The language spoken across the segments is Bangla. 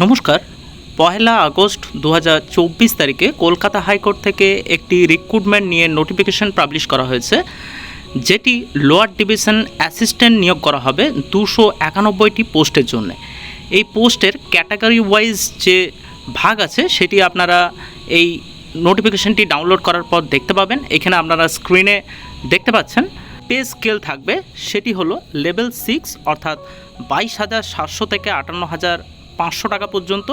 নমস্কার। পহেলা আগস্ট দু হাজার চব্বিশ তারিখে কলকাতা হাইকোর্ট থেকে একটি রিক্রুটমেন্ট নিয়ে নোটিফিকেশন পাবলিশ করা হয়েছে, যেটি লোয়ার ডিভিশন অ্যাসিস্ট্যান্ট নিয়োগ করা হবে দুশো একানব্বইটি পোস্টের জন্য। এই পোস্টের ক্যাটাগরি ওয়াইজ যে ভাগ আছে, সেটি আপনারা এই নোটিফিকেশনটি ডাউনলোড করার পর দেখতে পাবেন। এখানে আপনারা স্ক্রিনে দেখতে পাচ্ছেন পে স্কেল থাকবে, সেটি হলো লেভেল সিক্স অর্থাৎ বাইশ হাজার সাতশো থেকে আটান্ন হাজার পাঁচশো টাকা পর্যন্ত।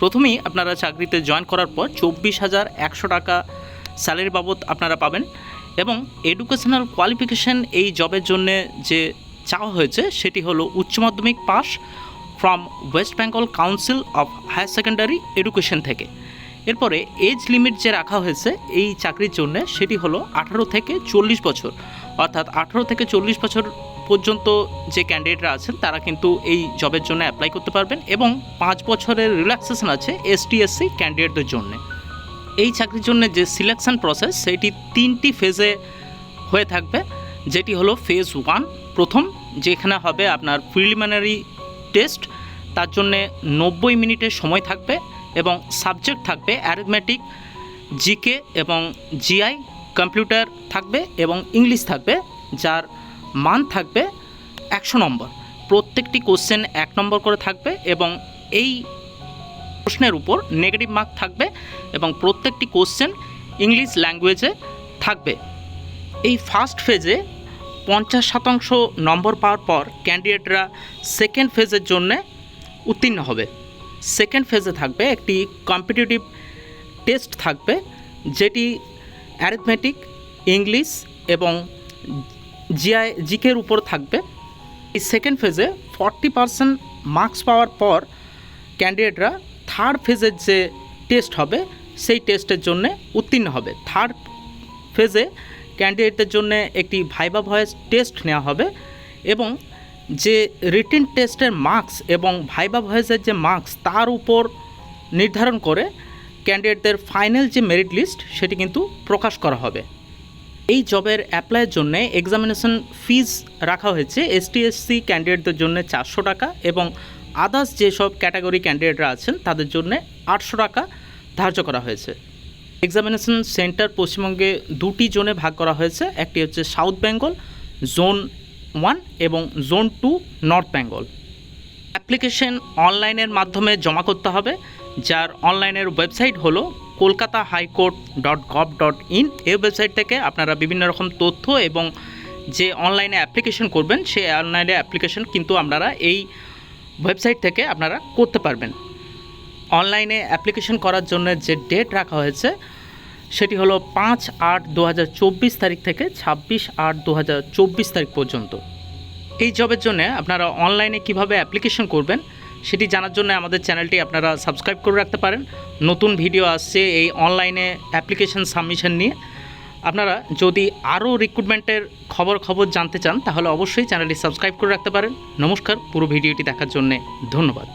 প্রথমেই আপনারা চাকরিতে জয়েন করার পর চব্বিশ হাজার একশো টাকা স্যালারি বাবদ আপনারা পাবেন এবং এডুকেশনাল কোয়ালিফিকেশন এই জবের জন্য যে চাওয়া হয়েছে সেটি হলো উচ্চ মাধ্যমিক pass from West Bengal Council of Higher Secondary Education থেকে। এরপরে এজ লিমিট যে রাখা হয়েছে এই চাকরির জন্য সেটি হলো আঠারো থেকে চল্লিশ বছর। অর্থাৎ আঠারো থেকে চল্লিশ বছর পর্যন্ত যে ক্যান্ডিডেটরা আছেন, তারা কিন্তু এই জবের জন্য অ্যাপ্লাই করতে পারবেন এবং পাঁচ বছরের রিল্যাক্সেশন আছে এসটি এসসি ক্যান্ডিডেটদের জন্য। এই চাকরির জন্য যে সিলেকশন প্রসেস সেটি তিনটি ফেজে হয়ে থাকবে, যেটি হলো ফেজ ওয়ান প্রথম, যেখানে হবে আপনার প্রিলিমিনারি টেস্ট তার জন্যে নব্বই মিনিটের সময় থাকবে এবং সাবজেক্ট থাকবে অ্যারিথমেটিক জিকে এবং জিআই কম্পিউটার থাকবে এবং ইংলিশ থাকবে, যার মান থাকবে একশো নম্বর। প্রত্যেকটি কোশ্চেন এক নম্বর করে থাকবে এবং এই প্রশ্নের উপর নেগেটিভ মার্ক থাকবে এবং প্রত্যেকটি কোশ্চেন ইংলিশ ল্যাঙ্গুয়েজে থাকবে। এই ফার্স্ট ফেজে পঞ্চাশ শতাংশ নম্বর পাওয়ার পর ক্যান্ডিডেটরা সেকেন্ড ফেজের জন্য উত্তীর্ণ হবে। সেকেন্ড ফেজে থাকবে একটি কম্পিটিটিভ টেস্ট থাকবে, যেটি অ্যারিথমেটিক ইংলিশ এবং জিআই জিকের উপর থাকবে। এই সেকেন্ড ফেজে ফর্টি পারসেন্ট মার্কস পাওয়ার পর ক্যান্ডিডেটরা থার্ড ফেজের যে টেস্ট হবে, সেই টেস্টের জন্য উত্তীর্ণ হবে। থার্ড ফেজে ক্যান্ডিডেটদের জন্য একটি ভাইবা ভয়েস টেস্ট নেওয়া হবে এবং যে রিটেন টেস্টের মার্কস এবং ভাইবা ভয়েসের যে মার্কস তার উপর নির্ধারণ করে ক্যান্ডিডেটদের ফাইনাল যে মেরিট লিস্ট সেটি কিন্তু প্রকাশ করা হবে। এই জবের অ্যাপ্লাইয়ের জন্য এক্সামিনেশন ফিজ রাখা হয়েছে। এসটি এসসি ক্যান্ডিডেটদের জন্য চারশো টাকা এবং আদার্স যেসব ক্যাটাগরি ক্যান্ডিডেটরা আছেন, তাদের জন্য আটশো টাকা ধার্য করা হয়েছে। এক্সামিনেশন সেন্টার পশ্চিমবঙ্গে দুটি জোনে ভাগ করা হয়েছে। একটি হচ্ছে সাউথ বেঙ্গল জোন ওয়ান এবং zone two North Bengal application অনলাইনের মাধ্যমে জমা করতে হবে, যার অনলাইনের ওয়েবসাইট হলো Kolkata high court dot gov dot in. এই ওয়েবসাইট থেকে আপনারা বিভিন্ন রকম তথ্য এবং যে অনলাইনে অ্যাপ্লিকেশন করবেন সেই অনলাইনে অ্যাপ্লিকেশন কিন্তু আপনারা এই ওয়েবসাইট থেকে আপনারা করতে পারবেন। অনলাইনে অ্যাপ্লিকেশন করার জন্য যে ডেট রাখা হয়েছে, সেটি হলো পাঁচ আট দু তারিখ থেকে ছাব্বিশ আট দু তারিখ পর্যন্ত। এই জবের জন্য আপনারা অনলাইনে কীভাবে অ্যাপ্লিকেশন করবেন, সেটি জানার জন্য আমাদের চ্যানেলটি আপনারা সাবস্ক্রাইব করে রাখতে পারেন। নতুন ভিডিও আসছে এই অনলাইনে অ্যাপ্লিকেশন সাবমিশন নিয়ে। আপনারা যদি আরও রিক্রুটমেন্টের খবর খবর জানতে চান, তাহলে অবশ্যই চ্যানেলটি সাবস্ক্রাইব করে রাখতে পারেন। নমস্কার, পুরো ভিডিওটি দেখার জন্যে ধন্যবাদ।